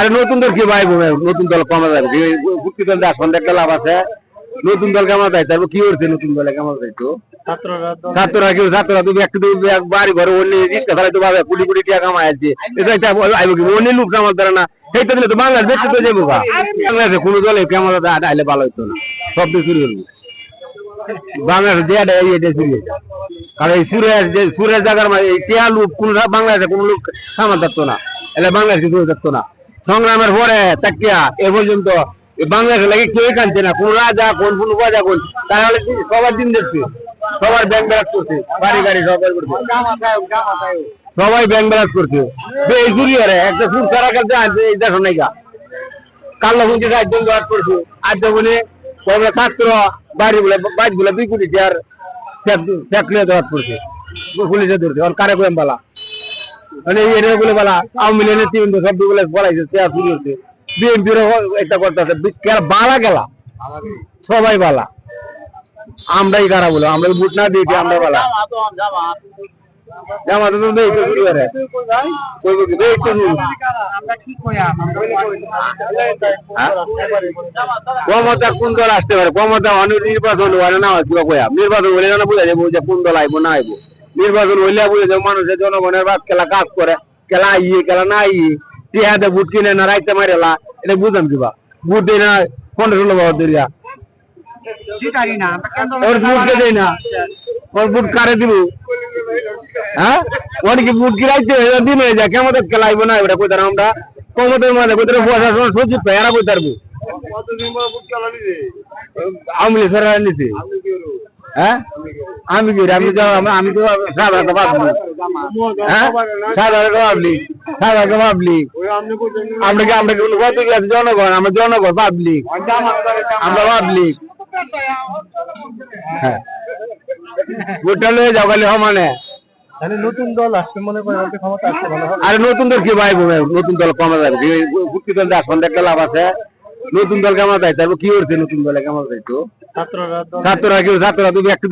আরে নতুন দল কি ভাই নতুন দল কমা যাবে ভুক্তি দল আসন দেখতে লাভ আছে। নতুন দল কেমন যায়? তারপর কি করছে নতুন দলে কেমন যাইতো ছাত্ররা ছাত্ররা তুমি একটু বাড়ি ঘরে অন্য রিক্সা চালাই তো ভাবে কোটি কোটি টাকা কামাই আসছে এটা একটা আইব কি? অন্য লোক কামাল তারা না। এইটা দিলে তো বাংলাদেশ বেঁচে তো যাব বাংলাদেশে কোনো দলে কেমন আইলে ভালো হইতো না। সব দিয়ে শুরু করব বাংলাদেশ যে এটা এই এটা শুরু হয়েছে কারণ এই সুরেশ যে সুরেশ জায়গার মানে এই টিয়া লোক কোন বাংলাদেশে কোনো লোক সামাল থাকতো না। এলে বাংলাদেশ কিছু থাকতো না। সংগ্রামের পরে তাকিয়া এ পর্যন্ত বাংলাদেশে লাগে কেউ কানছে না। কোন রাজা, কোন কোন রাজা, কোন তাহলে সবার দিন দেখছে। সবার ব্যাংক ব্যারাজ করছে। বাড়ি গাড়ি সবাই সবাই ব্যাংক ব্যারাজ করছে। এই চুরি হরে একটা সুর সারা কালতে আছে এই দেখো নাই গা। কাল্লা পুঁজি একজন জোয়ার করছে। আজ বলে কবে ছাত্র বাড়ি বলে বাড়ি দুই কোটি টাকার ফ্যাক্টরি জোয়ার করছে। পুলিশে ধরছে। ওর কারে কয়েম বালা? মানে এরিয়া বলে বালা আওয়ামী লীগের সব বলে বলাইছে তে শুরু হচ্ছে বিএনপির একটা গেলা? সবাই বালা। আমরাই কারা বলো? আমরা বুট না দিয়েছি আমরা বালা? কি কোন দল আসতে পারে? হয় না কিবা নির্বাচন না বুঝা কোন দল আইবো, না আইবো। নির্বাচন হইলে বুঝে যাব মানুষের জনগণের বাদ খেলা কাজ করে? খেলা ইয়ে খেলা না ইয়ে টিহাতে বুট কিনে না রাইতে মারেলা এটা বুঝাম কিবা বুট দেয় না পনেরো ষোলো বছর ধরিয়া। ওর কে না? ওর বুট কারে দিব? হ্যাঁ? কি বুট কি রাইতে দিন হয়ে যায়? কেমন খেলা আইবো না এবার কইতার আমরা? কমতের মাঝে কইতার প্রশাসন সচিব তো এরা কইতার আমি সরকার নিছি। হ্যাঁ? আমি কি আমি তো আমি- তো সাধারণ পাবলিক হ্যাঁ? পাবলিক আমরা কি আমরা কোনো কত কি জনগণ? আমরা জনগণ পাবলিক আমরা পাবলিক হ্যাঁ। ভোটটা লয়ে যাও খালি সমানে। নতুন দল আসবে মনে করেন ক্ষমতা আসতে ভালো আরে নতুন দল কি ভাই নতুন দল কমা যাবে। দল আসন দেখতে লাভ আছে। নতুন দল কেমন যায় তারপর কি করছে নতুন দলে কেমন যাইতো ছাত্ররা ছাত্ররা তুমি একটু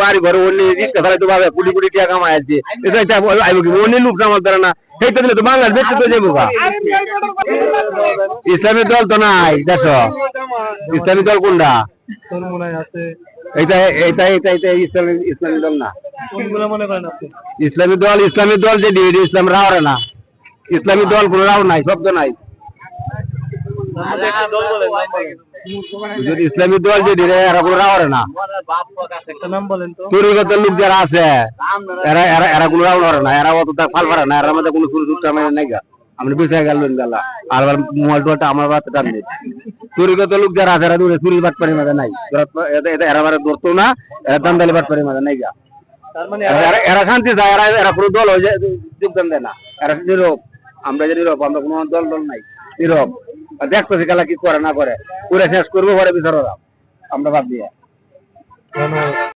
বাড়ি ঘরে অন্য রিক্সা চালাই তো ভাবে কোটি কোটি টাকা কামাই আসছে এটা আইব কি? অন্য লোক কামাল তারা না। এইটা দিলে তো বাংলাদেশ বেঁচে তো যাব গা। ইসলামী দল তো নাই দেশ ইসলামী দল কোনটা? ইসলামী ইসলামী দল না। ইসলামী দল ইসলামী দল যে দিয়ে ইসলাম রাওরে না। ইসলামী দল কোন রাও নাই শব্দ নাই। যদি ইসলামী দল যে দিয়ে এরা কোনো না লোক যারা আছে এরা এরা এরা কোনো না এরা অত ফাল ফারে না এরা মধ্যে কোনো চুরি চুরি মানে নাই গা আমরা বিষয় গেল গেলা আর মোবাইল টোটা আমার বাতে টান নেই তরিগত লোক যারা আছে এরা দূরে চুরির বাট পারি মাঝে নাই এরা মানে ধরতো না এরা দান্দালি বাট পারি মাঝে নাই গা তার মানে এরা- শান্তি চায় এরা এরা কোনো দল হয়ে যায় যোগদান দেয় না এরা নীরব আমরা যে নীরব আমরা কোনো দল দল নাই নীরব দেখতেছি খেলা কি করে না করে। পুরো শেষ করব পরে বিচার আমরা বাদ দিয়ে।